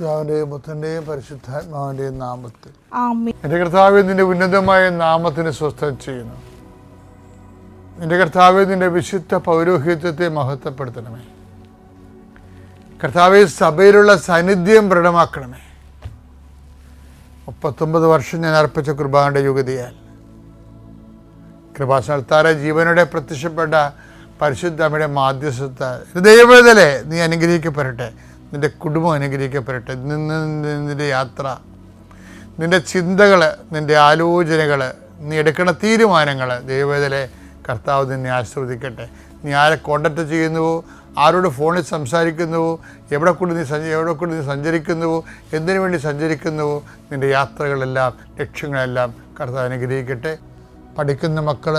പിതാവിന്റെയും പുത്രന്റെയും പരിശുദ്ധാത്മാവിന്റെയും നാമത്തിൽ. എന്റെ കർത്താവ് നിന്റെ ഉന്നതമായ നാമത്തിന് സ്വസ്ഥം ചെയ്യുന്നു. എന്റെ കർത്താവ് നിന്റെ വിശുദ്ധ പൗരോഹിത്യത്തെ മഹത്വപ്പെടുത്തണമേ. കർത്താവ് സഭയിലുള്ള സാന്നിധ്യം ദൃഢമാക്കണമേ മുപ്പത്തൊമ്പത് വർഷം ഞാൻ അർപ്പിച്ച കുർബാനയുടെ യുഗതിയാൽ. കൃപാസനത്താറെ ജീവനോടെ പ്രത്യക്ഷപ്പെട്ട പരിശുദ്ധ അമ്മയുടെ മാധ്യസ്ഥ ദൈവവേദലെ നീ അനുഗ്രഹിക്കപ്പെടട്ടെ. നിന്റെ കുടുംബം അനുഗ്രഹിക്കപ്പെടട്ടെ. നിന്ന് നിന്റെ യാത്ര നിന്റെ ചിന്തകൾ നിന്റെ ആലോചനകൾ നീ എടുക്കുന്ന തീരുമാനങ്ങൾ ദൈവവേദലെ കർത്താവ് നിന്നെ ആസ്വദിക്കട്ടെ നീ ആരെ കോണ്ടാക്ട് ചെയ്യുന്നുവോ? ആരോട് ഫോണിൽ സംസാരിക്കുന്നുവോ? എവിടെ കൂടി നീ സഞ്ച എവിടെ കൂടി നീ സഞ്ചരിക്കുന്നുവോ? എന്തിനു വേണ്ടി സഞ്ചരിക്കുന്നുവോ? നിന്റെ യാത്രകളെല്ലാം ലക്ഷ്യങ്ങളെല്ലാം കർത്താവ് അനുഗ്രഹിക്കട്ടെ. പഠിക്കുന്ന മക്കൾ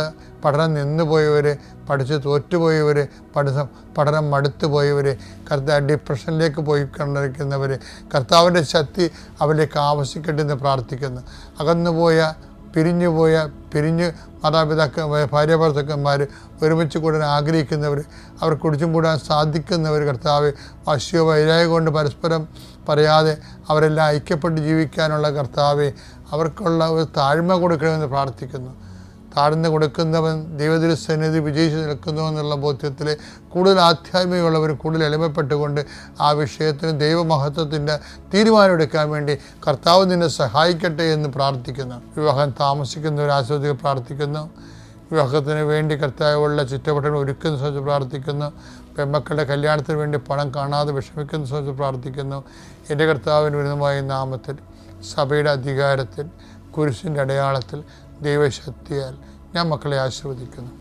പഠനം നിന്നുപോയവർ പഠിച്ച് തോറ്റുപോയവർ പഠനം പഠനം മടുത്തു പോയവർ കർത്താവ് ഡിപ്രഷനിലേക്ക് പോയി കണ്ടിരിക്കുന്നവർ കർത്താവിന്റെ ശക്തി അവരിലേക്ക് ആവശ്യിക്കട്ടെ എന്ന് പ്രാർത്ഥിക്കുന്നു. അകന്നുപോയ പിരിഞ്ഞുപോയ പിരിഞ്ഞ് മാതാപിതാക്ക ഭാര്യ ഭർത്താക്കന്മാർ ഒരുമിച്ച് കൂടാൻ ആഗ്രഹിക്കുന്നവർ അവർ കുടിച്ചും കൂടാൻ സാധിക്കുന്നവർ കർത്താവ് വശ്യോ വൈരായ കൊണ്ട് പരസ്പരം പറയാതെ അവരെല്ലാം ഐക്യപ്പെട്ട് ജീവിക്കാനുള്ള കർത്താവെ അവർക്കുള്ള ഒരു താഴ്മ കൊടുക്കണമെന്ന് പ്രാർത്ഥിക്കുന്നു. താഴ്ന്നു കൊടുക്കുന്നവൻ ദൈവത്തിന്റെ സന്നിധി വിജയിച്ച് നിൽക്കുന്നു എന്നുള്ള ബോധ്യത്തിൽ കൂടുതൽ ആധ്യാത്മികമുള്ളവർ കൂടുതൽ എളിമപ്പെട്ടുകൊണ്ട് ആ വിഷയത്തിന് ദൈവമഹത്വത്തിന്റെ തീരുമാനമെടുക്കാൻ വേണ്ടി കർത്താവ് നിന്നെ സഹായിക്കട്ടെ എന്ന് പ്രാർത്ഥിക്കുന്നു. വിവാഹം താമസിക്കുന്നവർ ആസ്വദിക്കാൻ പ്രാർത്ഥിക്കുന്നു. വിവാഹത്തിന് വേണ്ടി കർത്താവുള്ള ചുറ്റവട്ടങ്ങൾ ഒരുക്കുന്ന സംബന്ധിച്ച് പ്രാർത്ഥിക്കുന്നു. പെമ്മക്കളുടെ കല്യാണത്തിന് വേണ്ടി പണം കാണാതെ വിഷമിക്കുന്ന സംബന്ധിച്ച് പ്രാർത്ഥിക്കുന്നു. എന്റെ കർത്താവിന് വിരുദ്ധമായ നാമത്തിൽ സഭയുടെ അധികാരത്തിൽ കുരിശിന്റെ അടയാളത്തിൽ ദൈവശക്തിയാൽ ഞാൻ മക്കളെ ആശീർവദിക്കുന്നു.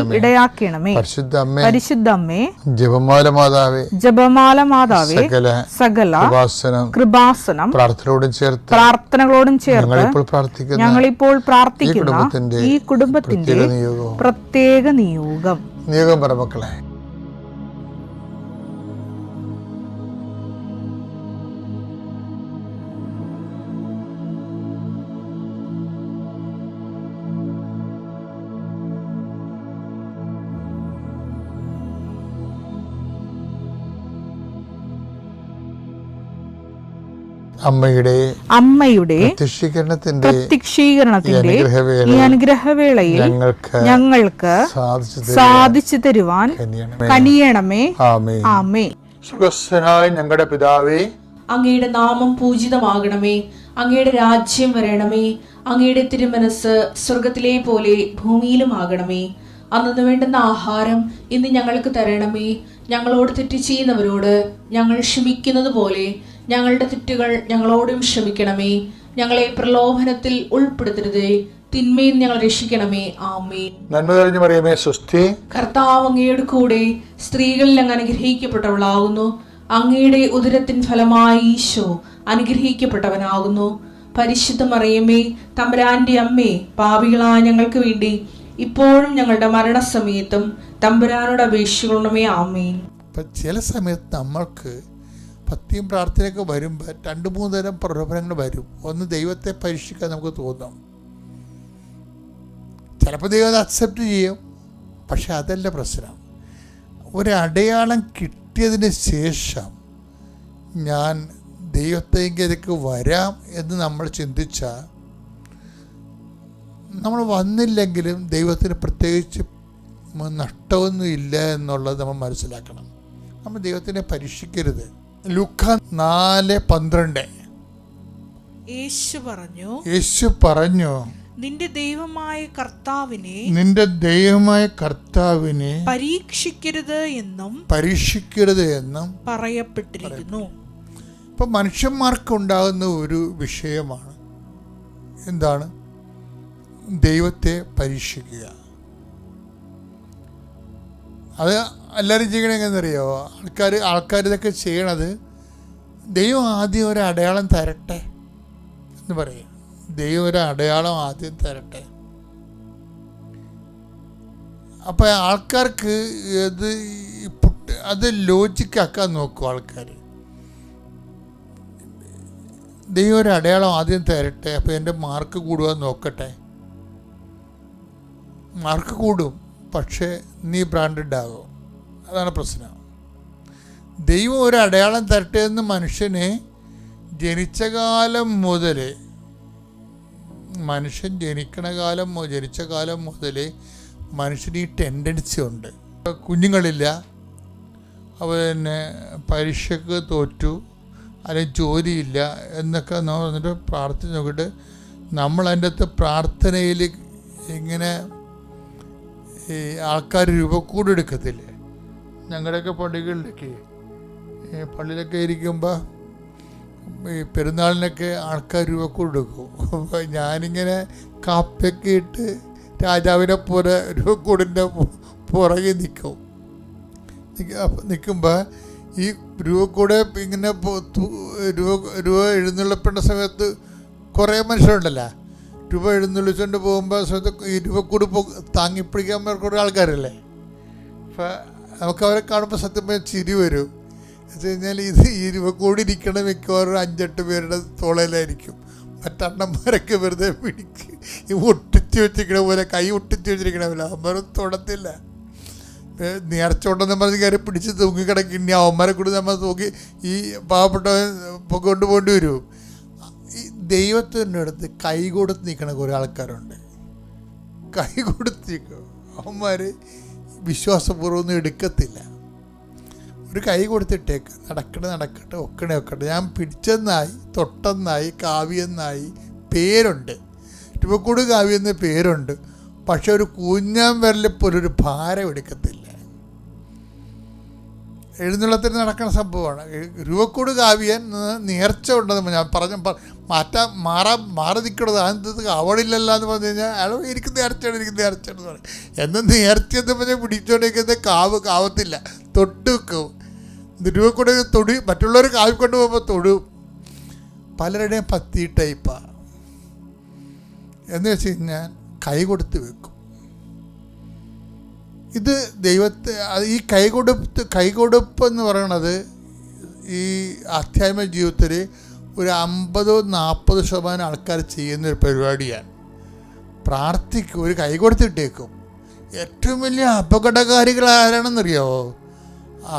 വഴി ഇടയാക്കണമേ. പരിശുദ്ധ അമ്മേ ജപമാല മാതാവേ. ജപമാല മാതാവേ. സകല കൃപാസനം. പ്രാർത്ഥനയോടും ചേർത്ത് പ്രാർത്ഥനകളോടും ചേർത്ത് ഞങ്ങളിപ്പോൾ പ്രാർത്ഥിക്കുന്ന ഈ പ്രാർത്ഥിക്കുന്ന കുടുംബത്തിന്റെ ഈ കുടുംബത്തിന്റെ പ്രത്യേക പ്രത്യേക നിയോഗം. നിയോഗം പറ മക്കളെ. അമ്മയുടെ അമ്മയുടെ പ്രത്യക്ഷീകരണത്തിന്റെ ഈ പ്രത്യക്ഷീകരണത്തിന്റെ ഈ അനുഗ്രഹവേളയിൽ ഞങ്ങൾക്ക് ഞങ്ങൾക്ക് സാധിച്ചു തരുവാൻ കനിയണമേ. ആമേ സുഖസ്ഥനായ ഞങ്ങളുടെ പിതാവേ. അങ്ങയുടെ നാമം പൂജിതമാകണമേ. അങ്ങയുടെ രാജ്യം വരണമേ. അങ്ങയുടെ തിരുമനസ് സ്വർഗത്തിലെ പോലെ ഭൂമിയിലും ആകണമേ. അന്നു വേണ്ടുന്ന ആഹാരം ഇന്ന് ഞങ്ങൾക്ക് തരണമേ. ഞങ്ങളോട് തെറ്റ് ചെയ്യുന്നവരോട് ഞങ്ങൾ ക്ഷമിക്കുന്നത് പോലെ ഞങ്ങളുടെ തെറ്റുകൾ ഞങ്ങളോടും ക്ഷമിക്കണമേ. ഞങ്ങളെ പ്രലോഭനത്തിൽ ഉൾപ്പെടുത്തരുതേ. തിന്മയിൽ ഞങ്ങൾ രക്ഷിക്കണമേ. ആമേൻ. നന്മ തെളിഞ്ഞു പറയുമേ സുസ്ഥി കർത്താവ് അങ്ങയുടെ കൂടെ സ്ത്രീകളിൽ അങ്ങ് അനുഗ്രഹിക്കപ്പെട്ടവളാകുന്നു. അങ്ങയുടെ ഉദരത്തിൻ ഫലമായി ഈശോ അനുഗ്രഹിക്കപ്പെട്ടവനാകുന്നു. പരിശുദ്ധ മറിയമ്മേ തമ്പുരാന്റെ അമ്മേ പാപികളായ ഞങ്ങൾക്ക് വേണ്ടി ഇപ്പോഴും ഞങ്ങളുടെ മരണസമയത്തും തമ്പുരാനോട് അപേക്ഷിക്കണമേ. ആമേൻ. ചില സമയത്ത് നമ്മൾക്ക് ഭക്തിയും പ്രാർത്ഥനയൊക്കെ വരുമ്പോൾ രണ്ട് മൂന്ന് തരം പ്രലോഭനങ്ങൾ വരും. ഒന്ന് ദൈവത്തെ പരീക്ഷിക്കാൻ നമുക്ക് തോന്നും. ചിലപ്പോൾ ദൈവം അക്സെപ്റ്റ് ചെയ്യും. പക്ഷെ അതല്ല പ്രശ്നം. ഒരു അടയാളം കിട്ടിയതിന് ശേഷം ഞാൻ ദൈവത്തേക്ക് വരാം എന്ന് നമ്മൾ ചിന്തിച്ചാൽ നമ്മൾ വന്നില്ലെങ്കിലും ദൈവത്തിന് പ്രത്യേകിച്ച് നഷ്ടമൊന്നും ഇല്ല എന്നുള്ളത് നമ്മൾ മനസ്സിലാക്കണം. നമ്മൾ ദൈവത്തിനെ പരീക്ഷിക്കരുത്. ലുക്ക നാല് പന്ത്രണ്ട്. യേശു പറഞ്ഞു യേശു പറഞ്ഞു നിന്റെ ദൈവമായ കർത്താവിനെ നിന്റെ ദൈവമായ കർത്താവിനെ പരീക്ഷിക്കരുത് എന്നും പരീക്ഷിക്കരുത് എന്നും പറയപ്പെട്ടിരിക്കുന്നു. ഇപ്പൊ മനുഷ്യന്മാർക്ക് ഉണ്ടാകുന്ന ഒരു വിഷയമാണ് എന്താണ്? ദൈവത്തെ പരീക്ഷിക്കുക. അത് എല്ലാവരും ചെയ്യണത് ആൾക്കാർ ആൾക്കാർ ഇതൊക്കെ ചെയ്യണത് ദൈവം ആദ്യം ഒരു അടയാളം തരട്ടെ എന്ന് പറയും. ദൈവം ഒരു അടയാളം ആദ്യം തരട്ടെ. അപ്പം ആൾക്കാർക്ക് ഇത് പുട്ട് അത് ലോജിക്കാക്കാൻ നോക്കും ആൾക്കാർ ദൈവം ഒരു അടയാളം ആദ്യം തരട്ടെ അപ്പോൾ എന്റെ മാർക്ക് കൂടുക നോക്കട്ടെ. മാർക്ക് കൂടും. പക്ഷേ നീ ബ്രാൻഡഡ് ആകും? അതാണ് പ്രശ്നം. ദൈവം ഒരു അടയാളം തരട്ടെ എന്ന് മനുഷ്യനെ ജനിച്ച കാലം മുതൽ മനുഷ്യൻ ജനിക്കണ കാലം ജനിച്ച കാലം മുതൽ മനുഷ്യന് ഈ ടെൻഡൻസി ഉണ്ട്. കുഞ്ഞുങ്ങളില്ല. അപ്പോൾ പിന്നെ പരീക്ഷയ്ക്ക് തോറ്റു. അല്ലെങ്കിൽ ജോലിയില്ല എന്നൊക്കെ നമ്മൾ വന്നിട്ട് പ്രാർത്ഥിച്ച് നോക്കിയിട്ട് നമ്മൾ അതിന്റെ അകത്ത് പ്രാർത്ഥനയിൽ ഇങ്ങനെ ഈ ആൾക്കാർ രൂപക്കൂടെടുക്കത്തില്ലേ? ഞങ്ങളുടെയൊക്കെ പള്ളികളിലൊക്കെ പള്ളിയിലൊക്കെ ഇരിക്കുമ്പോൾ ഈ പെരുന്നാളിനൊക്കെ ആൾക്കാർ രൂപക്കൂടെടുക്കും. അപ്പോൾ ഞാനിങ്ങനെ കാപ്പയൊക്കെ ഇട്ട് രാജാവിനെ പോലെ രൂപക്കൂടിന്റെ പുറകെ നിൽക്കും നിൽക്കുമ്പോൾ ഈ രൂപക്കൂടെ ഇങ്ങനെ രൂപ രൂപ എഴുന്നള്ളപ്പെടുന്ന സമയത്ത് കുറേ മനുഷ്യരുണ്ടല്ലോ. രൂപ എഴുന്നള്ളിച്ചുകൊണ്ട് പോകുമ്പോൾ ഈ രൂപക്കൂട് പോ താങ്ങിപ്പിടിക്കാൻ കുറേ ആൾക്കാരല്ലേ? അപ്പം നമുക്ക് അവരെ കാണുമ്പോൾ സത്യം പറഞ്ഞാൽ ചിരി വരും. വെച്ച് കഴിഞ്ഞാൽ ഇത് ഈ രൂപക്കൂടി ഇരിക്കണ മിക്കവാറും അഞ്ചെട്ട് പേരുടെ തോളയിലായിരിക്കും മറ്റണ്ണന്മാരൊക്കെ വെറുതെ പിടിക്ക് ഈ ഒട്ടിച്ച് വെച്ചിരിക്കണ പോലെ കൈ ഒട്ടിച്ച് വെച്ചിരിക്കണ പോലെ അവന്മാരും തൊടത്തില്ല. നേർച്ചോണ്ടെന്ന് പറഞ്ഞ് കയറി പിടിച്ച് തൂങ്ങിക്കിടക്കി ഇനി അവന്മാരെ കൂടി നമ്മൾ തൂക്കി ഈ പാവപ്പെട്ടവൻ കൊണ്ടുപോകേണ്ടി വരും. ദൈവത്തിന്റെ അടുത്ത് കൈ കൊടുത്ത് നിൽക്കണ കുറേ ആൾക്കാരുണ്ട്. കൈ കൊടുത്ത് നിൽക്കും. അവന്മാർ വിശ്വാസപൂർവമൊന്നും എടുക്കത്തില്ല. ഒരു കൈ കൊടുത്തിട്ടേക്ക് നടക്കണ നടക്കട്ടെ ഒക്കണേ ഒക്കട്ടെ. ഞാൻ പിടിച്ചെന്നായി തൊട്ടെന്നായി കാവ്യെന്നായി പേരുണ്ട്. കാവ്യ കാവ്യെന്ന് പേരുണ്ട്. പക്ഷെ ഒരു കൂഞ്ഞാൻ വരലിപ്പോലൊരു ഭാരം എടുക്കത്തില്ല. എഴുന്നള്ളത്തിന് നടക്കുന്ന സംഭവമാണ്. രൂപക്കൂട് കാവ്യൻ നേർച്ച ഉണ്ടെന്ന് ഞാൻ പറഞ്ഞ മാറ്റാൻ മാറാൻ മാറി നിൽക്കണത് അതെന്ത് അവളില്ലല്ലോ എന്ന് പറഞ്ഞു കഴിഞ്ഞാൽ അയാൾ എനിക്ക് നേർച്ചയാണ് എനിക്ക് നേർച്ചയാണെന്ന് പറയും. എന്നും നേർച്ച എന്ന് പറഞ്ഞാൽ പിടിച്ചോണ്ടിരിക്കുന്നത് കാവ് കാവത്തില്ല തൊട്ട് വെക്കും രൂപക്കൂട് തൊടി മറ്റുള്ളവർ കാവി കൊണ്ട് പോകുമ്പോൾ തൊടും. പലരുടെയും പത്തി ടൈപ്പാണ് എന്ന് വെച്ച് കഴിഞ്ഞാൽ കൈ കൊടുത്ത് വെക്കും. ഇത് ദൈവത്തെ ഈ കൈകൊടുപ്പ് കൈകൊടുപ്പ് എന്ന് പറയണത് ഈ ആധ്യാത്മിക ജീവിതത്തിൽ ഒരു അമ്പതോ നാൽപ്പത് ശതമാനം ആൾക്കാർ ചെയ്യുന്ന ഒരു പരിപാടിയാണ്. പ്രാർത്ഥിക്കും ഒരു കൈ കൊടുത്തിട്ടേക്കും. ഏറ്റവും വലിയ അപകടകാരികൾ ആരാണെന്നറിയാവോ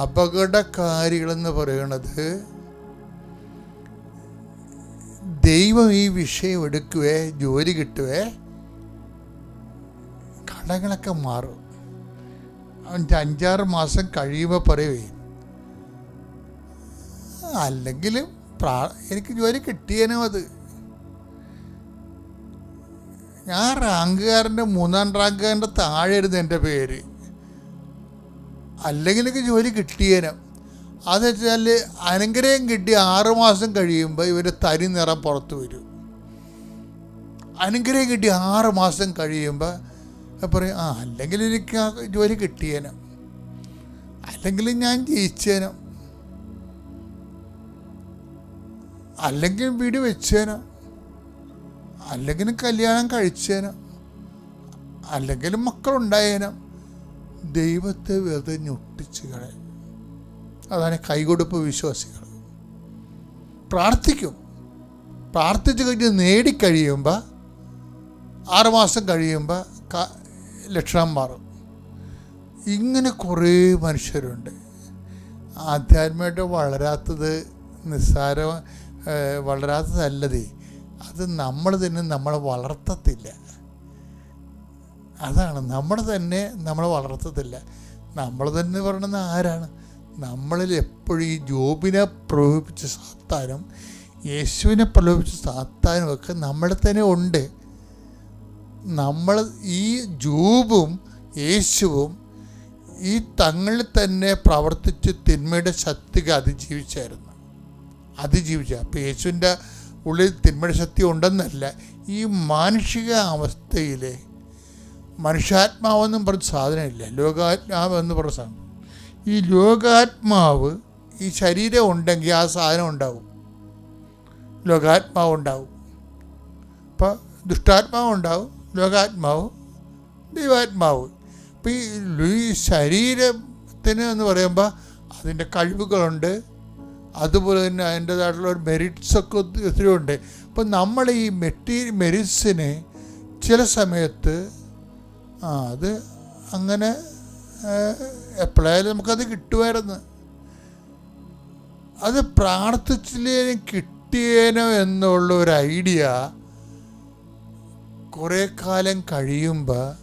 അപകടകാരികളെന്ന് പറയണത് ദൈവം ഈ വിഷയം എടുക്കുവേ ജോലി കിട്ടുവേ കടങ്ങളൊക്കെ മാറും. അവന്റെ അഞ്ചാറ് മാസം കഴിയുമ്പോൾ പറയുവേ അല്ലെങ്കിൽ പ്രാ എനിക്ക് ജോലി കിട്ടിയേനോ അത്. ഞാൻ റാങ്കുകാരന്റെ മൂന്നാം റാങ്കുകാരന്റെ താഴെ ഇരുന്ന് എന്റെ പേര്. അല്ലെങ്കിൽ എനിക്ക് ജോലി കിട്ടിയേനോ. അതെന്ന് വെച്ചാൽ അനുഗ്രഹം കിട്ടി ആറുമാസം കഴിയുമ്പോൾ ഇവർ തരി നിറം പുറത്ത് വരും. അനുഗ്രഹം കിട്ടി ആറുമാസം കഴിയുമ്പോൾ പറയും ആ അല്ലെങ്കിൽ എനിക്ക് ആ ജോലി കിട്ടിയേനെ. അല്ലെങ്കിൽ ഞാൻ ജയിച്ചേനോ. അല്ലെങ്കിൽ വീട് വെച്ചേനോ. അല്ലെങ്കിൽ കല്യാണം കഴിച്ചേനോ. അല്ലെങ്കിൽ മക്കളുണ്ടായേനോ. ദൈവത്തെ വെറുതെ ഞൊട്ടിച്ച് കളയും. അതാണ് കൈകൊടുപ്പ് വിശ്വാസികൾ. പ്രാർത്ഥിക്കും. പ്രാർത്ഥിച്ച് കഴിഞ്ഞ് നേടിക്കഴിയുമ്പോൾ ആറുമാസം കഴിയുമ്പോൾ ലക്ഷണം മാറും ഇങ്ങനെ കുറേ മനുഷ്യരുണ്ട്. ആധ്യാത്മികമായിട്ട് വളരാത്തത് നിസ്സാര വളരാത്തതല്ലതേ. അത് നമ്മൾ തന്നെ നമ്മളെ വളർത്തത്തില്ല. അതാണ്. നമ്മൾ തന്നെ നമ്മളെ വളർത്തത്തില്ല. നമ്മൾ തന്നെ പറയണത് ആരാണ്? നമ്മളിൽ എപ്പോഴും ഈ ജോബിനെ പ്രലോഭിപ്പിച്ച സാത്താനും യേശുവിനെ പ്രലോഭിപ്പിച്ച സാത്താനും ഒക്കെ നമ്മളെ തന്നെ ഉണ്ട്. നമ്മൾ ഈ ജൂബും യേശുവും ഈ തങ്ങളിൽ തന്നെ പ്രവർത്തിച്ച് തിന്മയുടെ ശക്തിക്ക് അതിജീവിച്ചായിരുന്നു. അതിജീവിച്ച. അപ്പോൾ യേശുവിന്റെ ഉള്ളിൽ തിന്മയുടെ ശക്തി ഉണ്ടെന്നല്ല ഈ മാനുഷിക അവസ്ഥയിൽ മനുഷ്യാത്മാവെന്നും പറഞ്ഞ സാധനമില്ല ലോകാത്മാവെന്ന് പറഞ്ഞ സാധനം. ഈ ലോകാത്മാവ് ഈ ശരീരം ഉണ്ടെങ്കിൽ ആ സാധനം ഉണ്ടാവും. ലോകാത്മാവ് ഉണ്ടാവും. അപ്പോൾ ദുഷ്ടാത്മാവ് ഉണ്ടാവും. ലോകാത്മാവ് ദൈവാത്മാവ്. അപ്പോൾ ഈ ഈ ശരീരത്തിന് എന്ന് പറയുമ്പോൾ അതിന്റെ കഴിവുകളുണ്ട്. അതുപോലെ തന്നെ അതിന്റേതായിട്ടുള്ള ഒരു മെറിറ്റ്സൊക്കെ ഒത്തിരി ഉണ്ട്. അപ്പം നമ്മൾ ഈ മെറ്റീരിയൽ മെറിറ്റ്സിനെ ചില സമയത്ത് ആ അത് അങ്ങനെ എപ്പോഴായാലും നമുക്കത് കിട്ടുമായിരുന്നു. അത് പ്രാർത്ഥിച്ചില്ലേനും കിട്ടിയേനോ എന്നുള്ള ഒരു ഐഡിയ കുറേ കാലം കഴിയുമ്പോൾ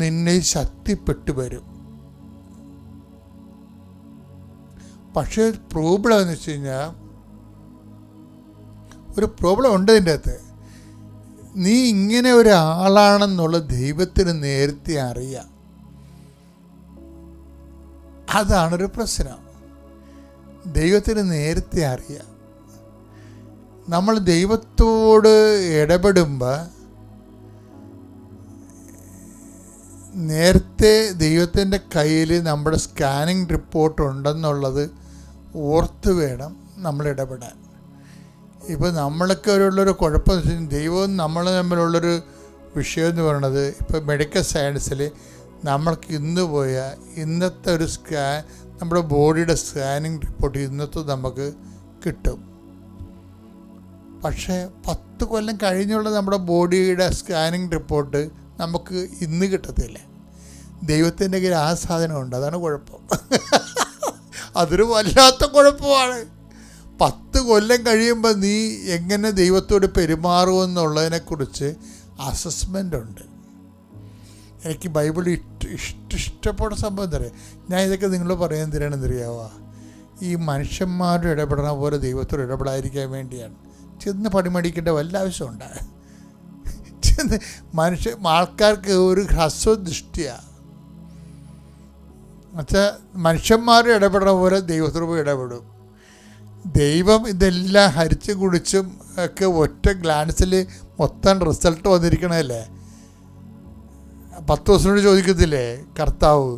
നിന്നെ ശക്തിപ്പെട്ടു വരും. പക്ഷേ പ്രോബ്ലം എന്ന് വെച്ച് കഴിഞ്ഞാൽ ഒരു പ്രോബ്ലം ഉണ്ട് ഇതിന്റെ അകത്ത്. നീ ഇങ്ങനെ ഒരാളാണെന്നുള്ള ദൈവത്തിന് നേരത്തെ അറിയാം. അതാണൊരു പ്രശ്നം. ദൈവത്തിന് നേരത്തെ അറിയാം. നമ്മൾ ദൈവത്തോട് ഇടപെടുമ്പോൾ നേരത്തെ ദൈവത്തിന്റെ കയ്യിൽ നമ്മുടെ സ്കാനിങ് റിപ്പോർട്ട് ഉണ്ടെന്നുള്ളത് ഓർത്ത് വേണം നമ്മൾ ഇടപെടാൻ. ഇപ്പോൾ നമ്മളൊക്കെ ഉള്ളൊരു കുഴപ്പം വെച്ചാൽ ദൈവവും നമ്മൾ തമ്മിലുള്ളൊരു വിഷയം എന്ന് പറയുന്നത് ഇപ്പോൾ മെഡിക്കൽ സയൻസിൽ നമ്മൾക്ക് ഇന്ന് പോയ ഇന്നത്തെ ഒരു സ്കാൻ നമ്മുടെ ബോഡിയുടെ സ്കാനിങ് റിപ്പോർട്ട് ഇന്നത്തെ നമുക്ക് കിട്ടും. പക്ഷേ പത്ത് കൊല്ലം കഴിഞ്ഞുള്ള നമ്മുടെ ബോഡിയുടെ സ്കാനിങ് റിപ്പോർട്ട് നമുക്ക് ഇന്ന് കിട്ടത്തില്ല. ദൈവത്തിന്റെ കയ്യിൽ ആ സാധനമുണ്ട്. അതാണ് കുഴപ്പം. അതൊരു വല്ലാത്ത കുഴപ്പമാണ്. പത്ത് കൊല്ലം കഴിയുമ്പോൾ നീ എങ്ങനെ ദൈവത്തോട് പെരുമാറുമെന്നുള്ളതിനെക്കുറിച്ച് അസസ്മെന്റ് ഉണ്ട്. എനിക്ക് ബൈബിൾ ഇഷ്ട ഇഷ്ട ഇഷ്ടപ്പെട്ട സംഭവം എന്താ പറയുക ഞാൻ ഇതൊക്കെ നിങ്ങൾ പറയാൻ തരാണെന്ന് ഈ മനുഷ്യന്മാരുടെ ഇടപെടണ പോലെ ദൈവത്തോട് ഇടപെടാതിരിക്കാൻ വേണ്ടിയാണ്. ചെന്ന് പണിമടിക്കേണ്ട വല്ല ആവശ്യമുണ്ട്? ചെന്ന് മനുഷ്യ ആൾക്കാർക്ക് ഒരു ഹ്രസ്വദൃഷ്ടിയാണ് എന്നുവെച്ചാൽ മനുഷ്യന്മാർ ഇടപെടുന്ന പോലെ പോയി ഇടപെടും. ദൈവം ഇതെല്ലാം ഹരിച്ചും കുടിച്ചും ഒക്കെ ഒറ്റ ഗ്ലാൻസിൽ മൊത്തം റിസൾട്ട് വന്നിരിക്കണല്ലേ പത്ത് ദിവസത്തിനോട് ചോദിക്കത്തില്ലേ? കർത്താവ്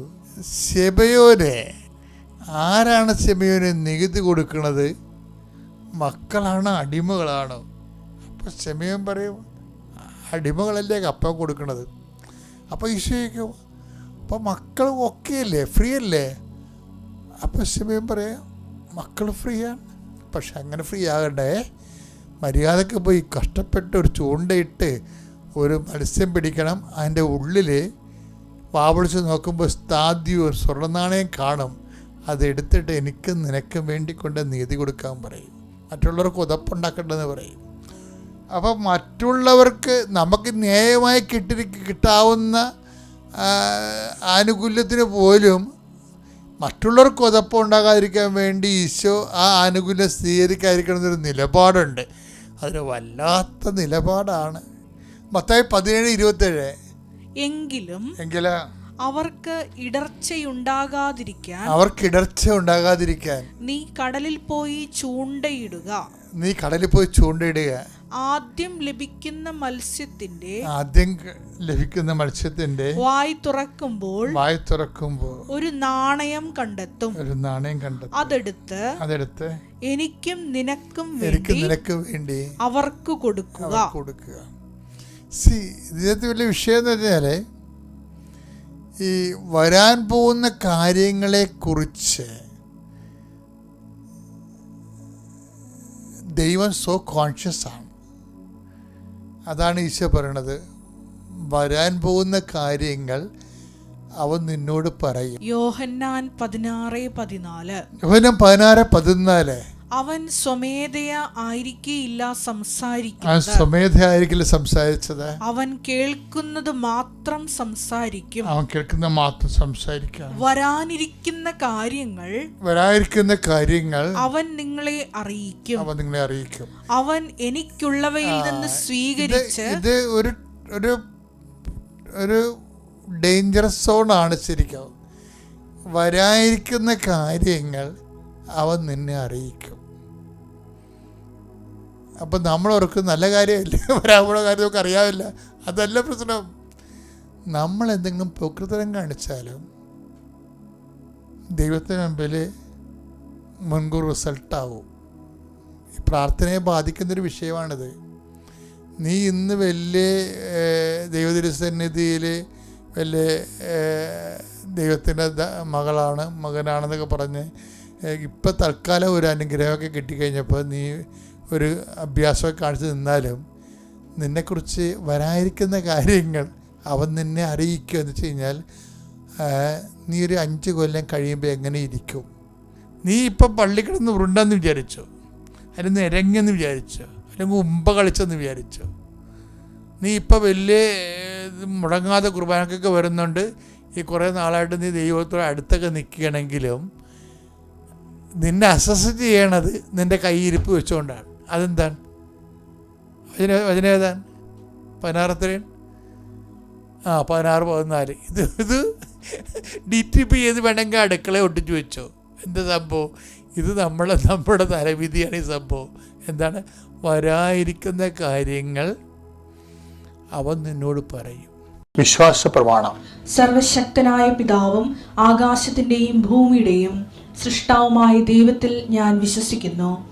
ശബയോനെ ആരാണ് ശബയോന് നികുതി കൊടുക്കുന്നത് മക്കളാണ് അടിമകളാണ്. അപ്പോൾ ശമയം പറയും അടിമകളല്ലേ കപ്പം കൊടുക്കുന്നത് അപ്പോൾ ഈശോയ്ക്കും അപ്പോൾ മക്കൾ ഓക്കെ അല്ലേ? ഫ്രീ അല്ലേ? അപ്പോൾ സമയം പറയാം മക്കൾ ഫ്രീ ആണ്. പക്ഷെ അങ്ങനെ ഫ്രീ ആകണ്ടേ? മര്യാദയ്ക്ക് പോയി കഷ്ടപ്പെട്ട് ഒരു ചൂണ്ടയിട്ട് ഒരു മത്സ്യം പിടിക്കണം. അതിന്റെ ഉള്ളിൽ വാവളിച്ച് നോക്കുമ്പോൾ സ്ഥാദ്യവും സ്വർണനാണയം കാണും. അതെടുത്തിട്ട് എനിക്കും നിനക്കും വേണ്ടി കൊണ്ട് നീതി കൊടുക്കാൻ പറയും. മറ്റുള്ളവർക്ക് ഉതപ്പുണ്ടാക്കേണ്ടതെന്ന് പറയും. അപ്പം മറ്റുള്ളവർക്ക് നമുക്ക് ന്യായമായി കിട്ടി കിട്ടാവുന്ന ആനുകൂല്യത്തിന് പോലും മറ്റുള്ളവർക്ക് ഉതപ്പം ഉണ്ടാകാതിരിക്കാൻ വേണ്ടി ഈശോ ആ ആനുകൂല്യം സ്വീകരിക്കാതിരിക്കണം എന്നൊരു നിലപാടുണ്ട്. അതൊരു വല്ലാത്ത നിലപാടാണ്. മത്തായി പതിനേഴ് ഇരുപത്തേഴ്. എങ്കിലും എങ്കിലാ അവർക്ക് ഇടർച്ചയുണ്ടാകാതിരിക്കാൻ അവർക്ക് ഇടർച്ച ഉണ്ടാകാതിരിക്കാൻ നീ കടലിൽ പോയി ചൂണ്ടയിടുക. നീ കടലിൽ പോയി ചൂണ്ടയിടുക. ആദ്യം ലഭിക്കുന്ന മത്സ്യത്തിന്റെ ആദ്യം ലഭിക്കുന്ന മത്സ്യത്തിന്റെ വായ് തുറക്കുമ്പോൾ വായി തുറക്കുമ്പോൾ ഒരു നാണയം കണ്ടെത്തും. ഒരു നാണയം കണ്ടെത്തും. അതെടുത്ത് അതെടുത്ത് എനിക്കും നിനക്കും എനിക്ക് വേണ്ടി നിനക്ക് വേണ്ടി അവർക്ക് കൊടുക്കുക. കൊടുക്കുക. സി ഇതിനകത്ത് വലിയ വിഷയം എന്ന് പറഞ്ഞാൽ ഈ വരാൻ പോകുന്ന കാര്യങ്ങളെക്കുറിച്ച് ദൈവം സോ കോൺഷ്യസ് ആണ്. അതാണ് ഈശോ പറയണത്. വരാൻ പോകുന്ന കാര്യങ്ങൾ അവൻ നിന്നോട് പറയും. യോഹന്നാൻ പതിനാറ് പതിനാല്. യോഹന്നാൻ പതിനാറ് പതിനാല്. അവൻ സ്വമേധയ ആയിരിക്കില്ല സംസാരിക്കും സംസാരിക്കുന്നത് സ്വമേധയായിരിക്കില്ല സംസാരിച്ചത്. അവൻ കേൾക്കുന്നത് മാത്രം സംസാരിക്കും. അവൻ കേൾക്കുന്ന മാത്രം സംസാരിക്കും. വരാനിരിക്കുന്ന കാര്യങ്ങൾ വരാനിരിക്കുന്ന കാര്യങ്ങൾ അവൻ നിങ്ങളെ അറിയിക്കും. അവൻ നിങ്ങളെ അറിയിക്കും. അവൻ എനിക്കുള്ളവയിൽ നിന്ന് സ്വീകരിച്ച് ഇത് ഒരു ഒരു ഒരു ഡേഞ്ചറസ് ആണ് ശരിക്കും. വരായിരിക്കുന്ന കാര്യങ്ങൾ അവൻ നിന്നെ അറിയിക്കും. അപ്പം നമ്മൾ ഓർക്കും നല്ല കാര്യമല്ലേ? വരാനുള്ള കാര്യം നമുക്ക് അറിയാവില്ല. അതല്ല പ്രശ്നം. നമ്മൾ എന്തെങ്കിലും പ്രകൃതം കാണിച്ചാലും ദൈവത്തിന് മുമ്പിൽ മുൻകൂർ റിസൾട്ടാവും ഈ പ്രാർത്ഥനയെ ബാധിക്കുന്നൊരു വിഷയമാണിത്. നീ ഇന്ന് വലിയ ദൈവതിരുസന്നിധിയിൽ വലിയ ദൈവത്തിന്റെ മകളാണ് മകനാണെന്നൊക്കെ പറഞ്ഞ് ഇപ്പം തൽക്കാലം ഒരു അനുഗ്രഹമൊക്കെ കിട്ടിക്കഴിഞ്ഞപ്പോൾ നീ ഒരു അഭ്യാസമൊക്കെ കാണിച്ചു നിന്നാലും നിന്നെക്കുറിച്ച് വരാതിരിക്കുന്ന കാര്യങ്ങൾ അവൻ നിന്നെ അറിയിക്കുക എന്ന് വെച്ച് കഴിഞ്ഞാൽ നീ ഒരു അഞ്ച് കൊല്ലം കഴിയുമ്പോൾ എങ്ങനെ ഇരിക്കും? നീ ഇപ്പം പള്ളി കിടന്ന് ഉരുണ്ടെന്ന് വിചാരിച്ചു? അല്ലെങ്കിൽ നിരങ്ങെന്ന് വിചാരിച്ചു? അല്ലെങ്കിൽ ഉമ്പ കളിച്ചെന്ന് വിചാരിച്ചു? നീ ഇപ്പം വലിയ മുടങ്ങാതെ കുർബാനക്കൊക്കെ വരുന്നുണ്ട്. ഈ കുറേ നാളായിട്ട് നീ ദൈവത്തോട് അടുത്തൊക്കെ നിൽക്കുകയാണെങ്കിലും നിന്നെ അസസ് ചെയ്യണത് നിന്റെ കൈയിരിപ്പ് വെച്ചുകൊണ്ടാണ് അതെന്താണ്? വചന വചനേതാണ് പതിനാറത്രയും ആ പതിനാറ് പതിനാല്. ഇത് ഇത് ഡി ടി പി ചെയ്ത് വേണമെങ്കിൽ അടുക്കള ഒട്ടിച്ചു വെച്ചോ. എന്താ സംഭവം? ഇത് നമ്മളെ നമ്മുടെ തലവിധിയാണ് ഈ സംഭവം. എന്താണ്? വരാതിരിക്കുന്ന കാര്യങ്ങൾ അവൻ നിന്നോട് പറയും. വിശ്വാസ പ്രമാണം സർവശക്തനായ പിതാവും ആകാശത്തിന്റെയും ഭൂമിയുടെയും സൃഷ്ടാവുമായ ദൈവത്തിൽ ഞാൻ വിശ്വസിക്കുന്നു.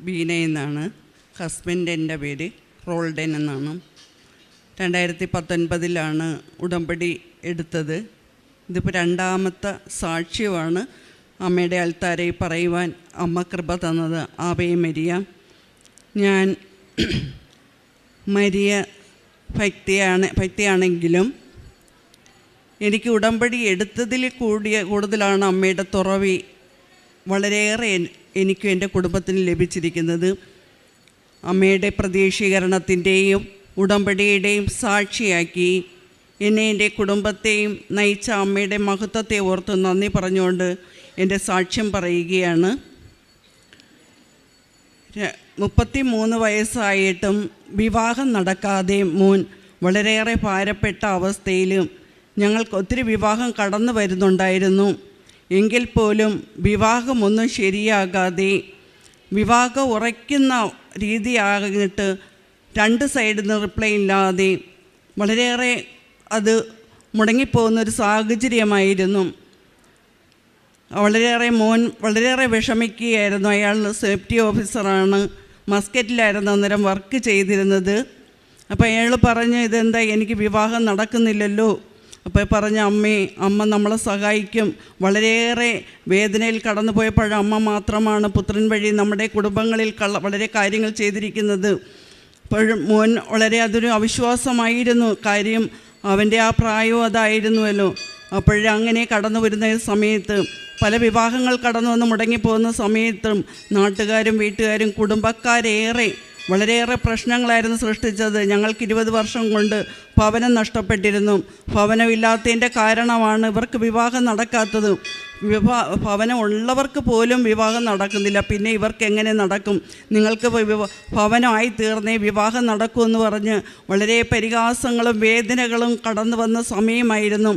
ബീന എന്നാണ്. ഹസ്ബൻഡ് എന്റെ പേര് റോൾഡൻ എന്നാണ്. രണ്ടായിരത്തി പത്തൊൻപതിലാണ് ഉടമ്പടി എടുത്തത്. ഇതിപ്പോൾ രണ്ടാമത്തെ സാക്ഷ്യമാണ് അമ്മയുടെ അൽത്താരെ പറയുവാൻ അമ്മ കൃപ തന്നത് ആവേ മരിയ. ഞാൻ മരിയ ഭക്തിയാണ് ഭക്തിയാണെങ്കിലും എനിക്ക് ഉടമ്പടി എടുത്തതിൽ കൂടിയ കൂടുതലാണ് അമ്മയുടെ തുറവി. വളരെയേറെ എനിക്കും എന്റെ കുടുംബത്തിനും ലഭിച്ചിരിക്കുന്നത് അമ്മയുടെ പ്രതീക്ഷീകരണത്തിന്റെയും ഉടമ്പടിയുടെയും സാക്ഷിയാക്കി എന്നെ എന്റെ കുടുംബത്തെയും നയിച്ച അമ്മയുടെ മഹത്വത്തെ ഓർത്ത് നന്ദി പറഞ്ഞുകൊണ്ട് എന്റെ സാക്ഷ്യം പറയുകയാണ്. മുപ്പത്തി മൂന്ന് വയസ്സായിട്ടും വിവാഹം നടക്കാതെ മോൻ വളരെയേറെ ഭാരപ്പെട്ട അവസ്ഥയിലും ഞങ്ങൾക്ക് ഒത്തിരി വിവാഹം കടന്നു വരുന്നുണ്ടായിരുന്നു എങ്കിൽ പോലും വിവാഹമൊന്നും ശരിയാകാതെ വിവാഹം ഉറയ്ക്കുന്ന രീതിയാകിട്ട് രണ്ട് സൈഡിൽ നിന്ന് റിപ്ലൈ ഇല്ലാതെ വളരെയേറെ അത് മുടങ്ങിപ്പോകുന്നൊരു സാഹചര്യമായിരുന്നു. വളരെയേറെ മോൻ വളരെയേറെ വിഷമിക്കുകയായിരുന്നു. അയാൾ സേഫ്റ്റി ഓഫീസറാണ് മസ്കറ്റിലായിരുന്നു അന്നേരം വർക്ക് ചെയ്തിരുന്നത്. അപ്പോൾ അയാൾ പറഞ്ഞു ഇതെന്താ? എനിക്ക് വിവാഹം നടക്കുന്നില്ലല്ലോ. അപ്പോൾ പറഞ്ഞ അമ്മേ അമ്മ നമ്മളെ സഹായിക്കും. വളരെയേറെ വേദനയിൽ കടന്നു പോയപ്പോഴും അമ്മ മാത്രമാണ് പുത്രൻ വഴി നമ്മുടെ കുടുംബങ്ങളിൽ വളരെ കാര്യങ്ങൾ ചെയ്തിരിക്കുന്നത്. അപ്പോഴും മോൻ വളരെ അതൊരു അവിശ്വാസമായിരുന്നു. കാര്യം അവന്റെ ആ പ്രായവും അതായിരുന്നുവല്ലോ. അപ്പോഴും അങ്ങനെ കടന്നു വരുന്ന സമയത്ത് പല വിവാഹങ്ങൾ കടന്നു വന്ന് മുടങ്ങിപ്പോകുന്ന സമയത്തും നാട്ടുകാരും വീട്ടുകാരും കുടുംബക്കാരേറെ വളരെയേറെ പ്രശ്നങ്ങളായിരുന്നു സൃഷ്ടിച്ചത്. ഞങ്ങൾക്ക് ഇരുപത് വർഷം കൊണ്ട് ഭവനം നഷ്ടപ്പെട്ടിരുന്നു. ഭവനമില്ലാത്തതിന്റെ കാരണമാണ് ഇവർക്ക് വിവാഹം നടക്കാത്തത്. വിവാ ഭവനം ഉള്ളവർക്ക് പോലും വിവാഹം നടക്കുന്നില്ല. പിന്നെ ഇവർക്ക് എങ്ങനെ നടക്കും? നിങ്ങൾക്ക് ഭവനമായി തീർന്നേ വിവാഹം നടക്കുമെന്ന് പറഞ്ഞ് വളരെ പരിഹാസങ്ങളും വേദനകളും കടന്നു വന്ന സമയമായിരുന്നു.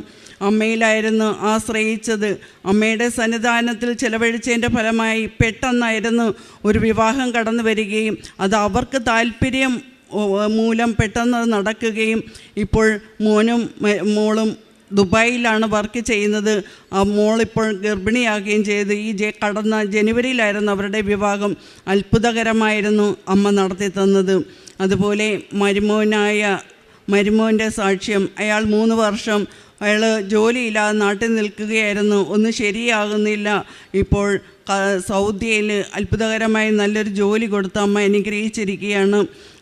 അമ്മയിലായിരുന്നു ആശ്രയിച്ചത്. അമ്മയുടെ സന്നിധാനത്തിൽ ചെലവഴിച്ചതിന്റെ ഫലമായി പെട്ടെന്നായിരുന്നു ഒരു വിവാഹം കടന്നു വരികയും അത് അവർക്ക് താല്പര്യം മൂലം പെട്ടെന്ന് നടക്കുകയും ഇപ്പോൾ മോനും മോളും ദുബായിലാണ് വർക്ക് ചെയ്യുന്നത്. ആ മോളിപ്പോൾ ഗർഭിണിയാകുകയും ചെയ്ത്. ഈ ജെ കടന്ന ജനുവരിയിലായിരുന്നു അവരുടെ വിവാഹം അത്ഭുതകരമായിരുന്നു അമ്മ നടത്തി തന്നത്. അതുപോലെ മരുമോനായ മരുമോന്റെ സാക്ഷ്യം അയാൾ മൂന്ന് വർഷം അയാൾ ജോലിയില്ലാതെ നാട്ടിൽ നിൽക്കുകയായിരുന്നു. ഒന്നും ശരിയാകുന്നില്ല. ഇപ്പോൾ സൗദിയിൽ അത്ഭുതകരമായി നല്ലൊരു ജോലി കൊടുത്ത അമ്മ അനുഗ്രഹിച്ചിരിക്കുകയാണ്.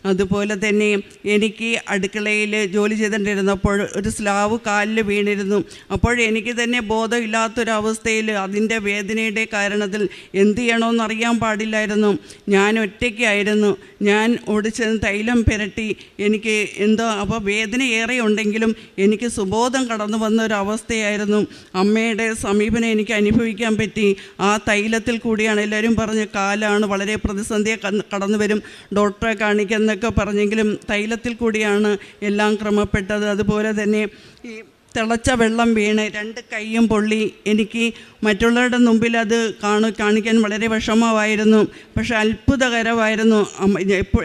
അതുപോലെ തന്നെ എനിക്ക് അടുക്കളയിൽ ജോലി ചെയ്തുകൊണ്ടിരുന്നപ്പോൾ ഒരു സ്ലാവ് കാലിൽ വീണിരുന്നു. അപ്പോൾ എനിക്ക് തന്നെ ബോധമില്ലാത്തൊരവസ്ഥയിൽ അതിന്റെ വേദനയുടെ കാരണത്തിൽ എന്ത് ചെയ്യണമെന്ന് അറിയാൻ പാടില്ലായിരുന്നു. ഞാൻ ഒറ്റയ്ക്കായിരുന്നു. ഞാൻ ഓടിച്ചെന്ന് തൈലം പുരട്ടി എനിക്ക് എന്തോ അപ്പോൾ വേദന ഏറെ ഉണ്ടെങ്കിലും എനിക്ക് സുബോധം കടന്നു വന്ന ഒരു അവസ്ഥയായിരുന്നു അമ്മയുടെ സമീപനം എനിക്ക് അനുഭവിക്കാൻ പറ്റി. ആ തൈലത്തിൽ കൂടിയാണ് എല്ലാവരും പറഞ്ഞ് കാലാണ് വളരെ പ്രതിസന്ധിയെ കടന്നു വരും ഡോക്ടറെ കാണിക്കുന്നൊക്കെ പറഞ്ഞെങ്കിലും തൈലത്തിൽ കൂടിയാണ് എല്ലാം ക്രമപ്പെട്ടത്. അതുപോലെ തന്നെ ഈ തിളച്ച വെള്ളം വീണ് രണ്ട് കൈയും പൊള്ളി എനിക്ക് മറ്റുള്ളവരുടെ മുമ്പിൽ അത് കാണു കാണിക്കാൻ വളരെ വിഷമമായിരുന്നു. പക്ഷേ അത്ഭുതകരമായിരുന്നു.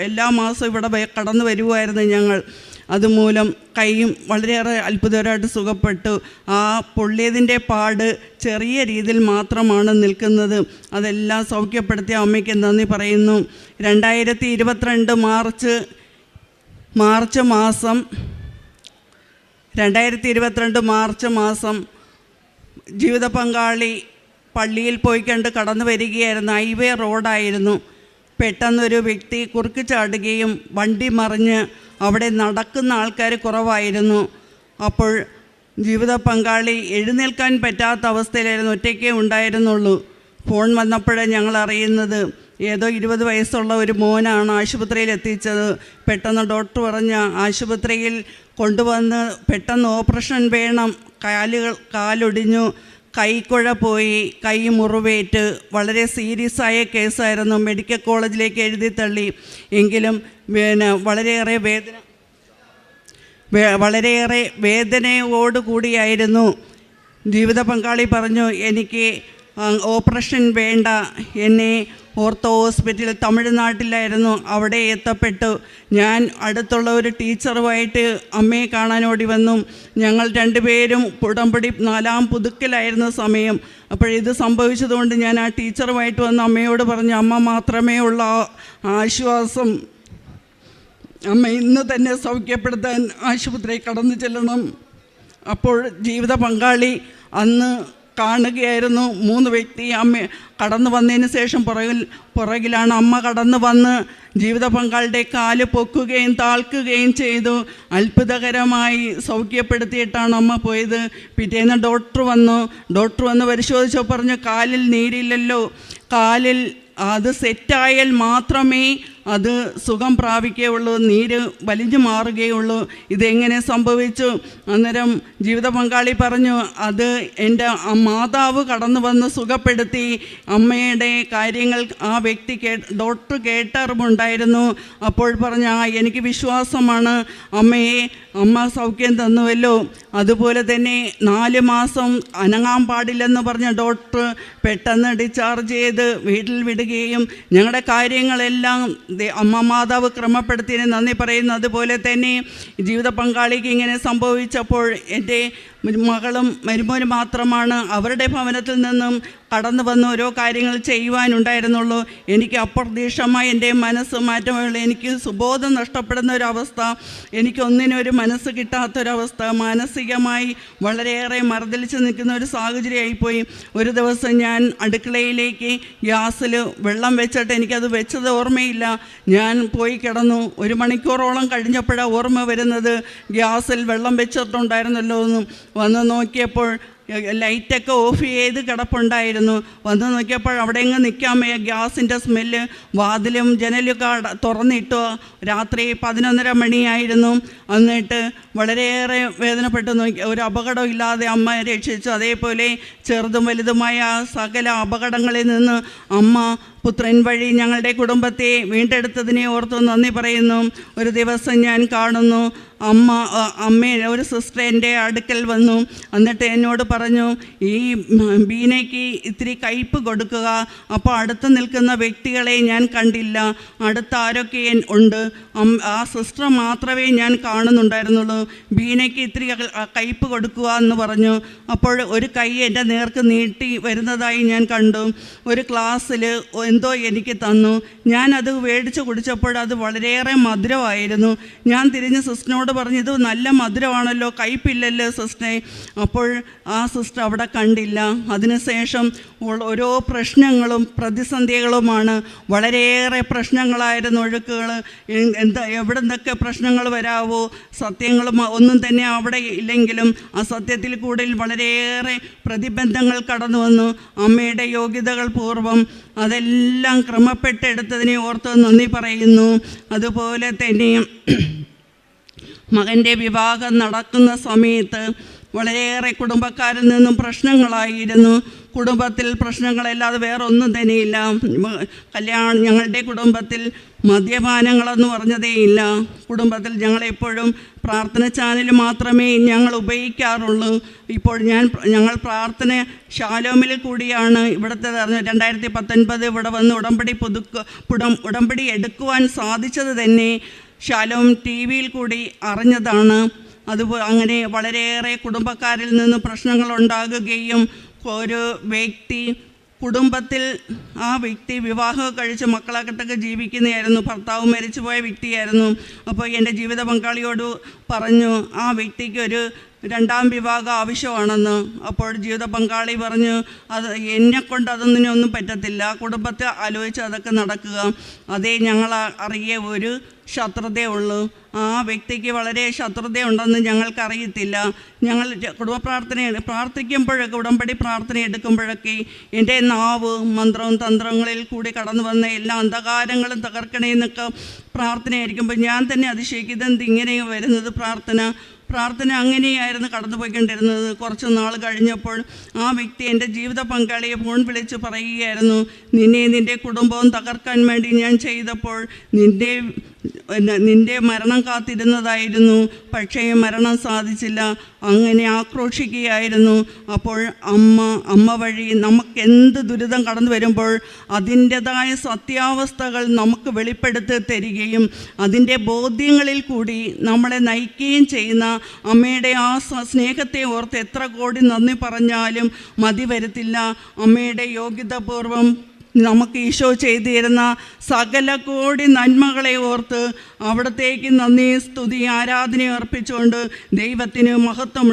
എല്ലാ മാസവും ഇവിടെ കടന്നു വരുമായിരുന്നു ഞങ്ങൾ. അതുമൂലം കൈയും വളരെയേറെ അത്ഭുതകരമായിട്ട് സുഖപ്പെട്ടു. ആ പൊള്ളിയതിന്റെ പാട് ചെറിയ രീതിയിൽ മാത്രമാണ് നിൽക്കുന്നത്. അതെല്ലാം സൗഖ്യപ്പെടുത്തിയ അമ്മയ്ക്ക് നന്ദി പറയുന്നു. രണ്ടായിരത്തി ഇരുപത്തിരണ്ട് മാർച്ച് മാർച്ച് മാസം രണ്ടായിരത്തി ഇരുപത്തിരണ്ട് മാർച്ച് മാസം ജീവിത പങ്കാളി പള്ളിയിൽ പോയി കണ്ട് കടന്നു വരികയായിരുന്നു. ഹൈവേ റോഡായിരുന്നു. പെട്ടെന്നൊരു വ്യക്തി കുറുക്ക് ചാടുകയും വണ്ടി മറിഞ്ഞ് അവിടെ നടക്കുന്ന ആൾക്കാർ കുറവായിരുന്നു. അപ്പോൾ ജീവിത പങ്കാളി എഴുന്നേൽക്കാൻ പറ്റാത്ത അവസ്ഥയിലായിരുന്നു. ഒറ്റയ്ക്കേ ഉണ്ടായിരുന്നുള്ളൂ. ഫോൺ വന്നപ്പോഴേ ഞങ്ങൾ അറിയുന്നത്. ഏതോ ഇരുപത് വയസ്സുള്ള ഒരു മോനാണ് ആശുപത്രിയിൽ എത്തിച്ചത്. പെട്ടെന്ന് ഡോക്ടർ പറഞ്ഞ ആശുപത്രിയിൽ കൊണ്ടുവന്ന് പെട്ടെന്ന് ഓപ്പറേഷൻ വേണം. കാലുകൾ കാലൊടിഞ്ഞു. കൈക്കുഴ പോയി കൈ മുറിവേറ്റ് വളരെ സീരിയസ് ആയ കേസായിരുന്നു. മെഡിക്കൽ കോളേജിലേക്ക് എഴുതി തള്ളി. എങ്കിലും പിന്നെ വളരെയേറെ വേദന വളരെയേറെ വേദനയോടുകൂടിയായിരുന്നു ജീവിത പങ്കാളി പറഞ്ഞു എനിക്ക് ഓപ്പറേഷൻ വേണ്ട. എന്നെ ഓർത്തോ ഹോസ്പിറ്റൽ തമിഴ്നാട്ടിലായിരുന്നു. അവിടെ എത്തപ്പെട്ടു. ഞാൻ അടുത്തുള്ള ഒരു ടീച്ചറുമായിട്ട് അമ്മയെ കാണാൻ ഓടി വന്നു. ഞങ്ങൾ രണ്ടുപേരും ഉടമ്പടി നാലാം പുതുക്കലായിരുന്ന സമയം. അപ്പോഴിത് സംഭവിച്ചതുകൊണ്ട് ഞാൻ ആ ടീച്ചറുമായിട്ട് വന്ന് അമ്മയോട് പറഞ്ഞു അമ്മ മാത്രമേ ഉള്ള ആശ്വാസം അമ്മ ഇന്ന് തന്നെ സൗഖ്യപ്പെടുത്താൻ ആശുപത്രിയിൽ കടന്നു ചെല്ലണം. അപ്പോൾ ജീവിത പങ്കാളി അന്ന് കാണുകയായിരുന്നു. മൂന്ന് വ്യക്തി അമ്മ കടന്നു വന്നതിന് ശേഷം പുറകിൽ പുറകിലാണ് അമ്മ കടന്നു വന്ന് ജീവിത പങ്കാളിയുടെ കാൽ പൊക്കുകയും താൾക്കുകയും ചെയ്തു. അത്ഭുതകരമായി സൗഖ്യപ്പെടുത്തിയിട്ടാണ് അമ്മ പോയത്. പിറ്റേന്ന് ഡോക്ടർ വന്നു. ഡോക്ടർ വന്ന് പരിശോധിച്ചോ പറഞ്ഞു കാലിൽ നീരില്ലല്ലോ. കാലിൽ അത് സെറ്റായാൽ മാത്രമേ അത് സുഖം പ്രാപിക്കുകയുള്ളൂ നീര് വലിഞ്ഞു മാറുകയുള്ളൂ ഇതെങ്ങനെ സംഭവിച്ചു? അന്നേരം ജീവിത പങ്കാളി പറഞ്ഞു അത് എന്റെ മാതാവ് കടന്നു വന്ന് സുഖപ്പെടുത്തി. അമ്മയുടെ കാര്യങ്ങൾ ആ വ്യക്തി കേ ഡോക്ടർ കേട്ടറിവുണ്ടായിരുന്നു. അപ്പോൾ പറഞ്ഞു ആ എനിക്ക് വിശ്വാസമാണ്. അമ്മയെ അമ്മ സൗഖ്യം തന്നുവല്ലോ. അതുപോലെ തന്നെ നാല് മാസം അനങ്ങാൻ പാടില്ലെന്ന് പറഞ്ഞ ഡോക്ടർ പെട്ടെന്ന് ഡിസ്ചാർജ് ചെയ്ത് വീട്ടിൽ വിടുകയും ഞങ്ങളുടെ കാര്യങ്ങളെല്ലാം അമ്മ മാതാവ് ക്രമപ്പെടുത്തിയതിന് നന്ദി പറയുന്നു അതുപോലെ തന്നെ ജീവിത പങ്കാളിക്ക് ഇങ്ങനെ സംഭവിച്ചപ്പോൾ എന്റെ മകളും മരുമോനും മാത്രമാണ് അവരുടെ ഭവനത്തിൽ നിന്നും കടന്നു വന്ന് ഓരോ കാര്യങ്ങൾ ചെയ്യുവാനുണ്ടായിരുന്നുള്ളൂ. എനിക്ക് അപ്രതീക്ഷമായി എന്റെ മനസ്സ് മാറ്റമുള്ള എനിക്ക് സുബോധം നഷ്ടപ്പെടുന്ന ഒരവസ്ഥ എനിക്കൊന്നിനും ഒരു മനസ്സ് കിട്ടാത്തൊരവസ്ഥ മാനസികമായി വളരെയേറെ മറുതലിച്ച് നിൽക്കുന്ന ഒരു സാഹചര്യമായിപ്പോയി. ഒരു ദിവസം ഞാൻ അടുക്കളയിലേക്ക് ഗ്യാസിൽ വെള്ളം വെച്ചിട്ട് എനിക്കത് വെച്ചത് ഓർമ്മയില്ല. ഞാൻ പോയി കിടന്നു. ഒരു മണിക്കൂറോളം കഴിഞ്ഞപ്പോഴാണ് ഓർമ്മ വരുന്നത്. ഗ്യാസിൽ വെള്ളം വെച്ചിട്ടുണ്ടായിരുന്നല്ലോ എന്നും. വന്ന് നോക്കിയപ്പോൾ ലൈറ്റൊക്കെ ഓഫ് ചെയ്ത് കിടപ്പുണ്ടായിരുന്നു. വന്ന് നോക്കിയപ്പോൾ അവിടെ എങ്ങ് നിൽക്കാൻ ഗ്യാസിന്റെ സ്മെല്ല് വാതിലും ജനലൊക്കെ തുറന്നിട്ടു. രാത്രി പതിനൊന്നര മണിയായിരുന്നു. എന്നിട്ട് വളരെയേറെ വേദനപ്പെട്ടു. നോക്കി ഒരു അപകടം ഇല്ലാതെ അമ്മ രക്ഷിച്ചു. അതേപോലെ ചെറുതും വലുതുമായ സകല അപകടങ്ങളിൽ നിന്ന് അമ്മ പുത്രൻ വഴി ഞങ്ങളുടെ കുടുംബത്തെ വീണ്ടെടുത്തതിനെ ഓർത്ത് നന്ദി പറയുന്നു. ഒരു ദിവസം ഞാൻ കാണുന്നു അമ്മ അമ്മ ഒരു സിസ്റ്റർ എന്റെ അടുക്കൽ വന്നു. എന്നിട്ട് എന്നോട് പറഞ്ഞു ഈ ബീനയ്ക്ക് ഇത്തിരി കയ്പ് കൊടുക്കുക. അപ്പോൾ അടുത്ത് നിൽക്കുന്ന വ്യക്തികളെ ഞാൻ കണ്ടില്ല. അടുത്ത് ആരൊക്കെ ഉണ്ട്. ആ സിസ്റ്റർ മാത്രമേ ഞാൻ കാണുന്നുണ്ടായിരുന്നുള്ളൂ. ബീനയ്ക്ക് ഇത്തിരി കയ്പ് കൊടുക്കുക എന്ന് പറഞ്ഞു. അപ്പോൾ ഒരു കൈ എന്റെ നേർക്ക് നീട്ടി വരുന്നതായി ഞാൻ കണ്ടു. ഒരു ക്ലാസ്സിൽ എന്തോ എനിക്ക് തന്നു. ഞാനത് മേടിച്ച് കുടിച്ചപ്പോൾ അത് വളരെയേറെ മധുരമായിരുന്നു. ഞാൻ തിരിഞ്ഞ് സിസ്റ്ററിനോട് പറഞ്ഞു ഇത് നല്ല മധുരമാണല്ലോ കയ്പില്ലല്ലോ സിസ്റ്ററെ. അപ്പോൾ ആ സിസ്റ്റർ അവിടെ കണ്ടില്ല. അതിനുശേഷം ഓരോ പ്രശ്നങ്ങളും പ്രതിസന്ധികളുമാണ്. വളരെയേറെ പ്രശ്നങ്ങളായിരുന്നു ഒഴുക്കുകൾ. എന്താ എവിടെ നിന്നൊക്കെ പ്രശ്നങ്ങൾ വരാവോ സത്യങ്ങളും ഒന്നും തന്നെ അവിടെ ഇല്ലെങ്കിലും ആ സത്യത്തിൽ കൂടുതൽ വളരെയേറെ പ്രതിബന്ധങ്ങൾ കടന്നു വന്നു. അമ്മയുടെ യോഗ്യതകൾ പൂർവം അതെല്ലാം ക്രമപ്പെട്ടെടുത്തതിനെ ഓർത്ത് നന്ദി പറയുന്നു. അതുപോലെ തന്നെ മകന്റെ വിവാഹം നടക്കുന്ന സമയത്ത് വളരെയേറെ കുടുംബക്കാരിൽ നിന്നും പ്രശ്നങ്ങളായിരുന്നു. കുടുംബത്തിൽ പ്രശ്നങ്ങളല്ലാതെ വേറെ ഒന്നും തന്നെയില്ല കല്യാണം ഞങ്ങളുടെ കുടുംബത്തിൽ മദ്യപാനങ്ങളെന്ന് പറഞ്ഞതേ ഇല്ല. കുടുംബത്തിൽ ഞങ്ങളെപ്പോഴും പ്രാർത്ഥന ചാനൽ മാത്രമേ ഞങ്ങൾ ഉപയോഗിക്കാറുള്ളൂ. ഇപ്പോൾ ഞാൻ ഞങ്ങൾ പ്രാർത്ഥന ശാലോമിൽ കൂടിയാണ്. ഇവിടുത്തെ രണ്ടായിരത്തി പത്തൊൻപത് ഇവിടെ വന്ന് ഉടമ്പടി പുതുക്ക പുടം ഉടമ്പടി എടുക്കുവാൻ സാധിച്ചത് തന്നെ ശാലോം ടി വിയിൽ കൂടി അറിഞ്ഞതാണ്. അതുപോലെ അങ്ങനെ വളരെയേറെ കുടുംബക്കാരിൽ നിന്ന് പ്രശ്നങ്ങൾ ഉണ്ടാകുകയും ഒരു വ്യക്തി കുടുംബത്തിൽ ആ വ്യക്തി വിവാഹം കഴിച്ച് മക്കളാക്കട്ടൊക്കെ ജീവിക്കുന്നതായിരുന്നു. ഭർത്താവ് മരിച്ചുപോയ വ്യക്തിയായിരുന്നു. അപ്പോൾ എന്റെ ജീവിത പങ്കാളിയോട് പറഞ്ഞു ആ വ്യക്തിക്ക് ഒരു രണ്ടാം വിഭാഗം ആവശ്യമാണെന്ന് അപ്പോൾ ജീവിത പങ്കാളി പറഞ്ഞ് അത് എന്നെ കൊണ്ട് അതൊന്നിനും ഒന്നും പറ്റത്തില്ല. കുടുംബത്തെ ആലോചിച്ച് അതൊക്കെ നടക്കുക. അതേ ഞങ്ങൾ അറിയ ഒരു ശത്രുതയുള്ളൂ ആ വ്യക്തിക്ക് വളരെ ശത്രുതയുണ്ടെന്ന് ഞങ്ങൾക്കറിയത്തില്ല ഞങ്ങൾ കുടുംബ പ്രാർത്ഥന പ്രാർത്ഥിക്കുമ്പോഴൊക്കെ ഉടമ്പടി പ്രാർത്ഥന എടുക്കുമ്പോഴൊക്കെ എന്റെ നാവ് മന്ത്രവും തന്ത്രങ്ങളിൽ കൂടി കടന്നു വന്ന എല്ലാ അന്ധകാരങ്ങളും തകർക്കണേന്നൊക്കെ പ്രാർത്ഥനയായിരിക്കുമ്പോൾ ഞാൻ തന്നെ അതിശയിക്കുന്നത് ഇങ്ങനെ വരുന്നത് പ്രാർത്ഥന? പ്രാർത്ഥന അങ്ങനെയായിരുന്നു കടന്നുപോയിക്കൊണ്ടിരുന്നത്. കുറച്ച് നാൾ കഴിഞ്ഞപ്പോൾ ആ വ്യക്തി എന്റെ ജീവിത പങ്കാളിയെ ഫോൺ വിളിച്ച് പറയുകയായിരുന്നു നിന്നെ നിന്റെ കുടുംബവും തകർക്കാൻ വേണ്ടി ഞാൻ ചെയ്തപ്പോൾ നിന്റെ പിന്നെ നിന്റെ മരണം കാത്തിരുന്നതായിരുന്നു പക്ഷേ മരണം സാധിച്ചില്ല. അങ്ങനെ ആക്രോശിക്കുകയായിരുന്നു. അപ്പോൾ അമ്മ അമ്മ വഴി നമുക്ക് എന്ത് ദുരിതം കടന്നു വരുമ്പോൾ അതിന്റെതായ സത്യാവസ്ഥകൾ നമുക്ക് വെളിപ്പെടുത്തി തരികയും അതിന്റെ ബോധ്യങ്ങളിൽ കൂടി നമ്മളെ നയിക്കുകയും ചെയ്യുന്ന അമ്മയുടെ ആ സ്നേഹത്തെ ഓർത്ത് എത്ര കോടി നന്ദി പറഞ്ഞാലും മതി വരത്തില്ല. അമ്മയുടെ യോഗ്യതാപൂർവം നമുക്ക് ഈശോ ചെയ്തു തരുന്ന സകല കോടി നന്മകളെ ഓർത്ത് അവിടത്തേക്ക് നന്ദി സ്തുതി ആരാധന അർപ്പിച്ചുകൊണ്ട് ദൈവത്തിന് മഹത്വമുണ്ട്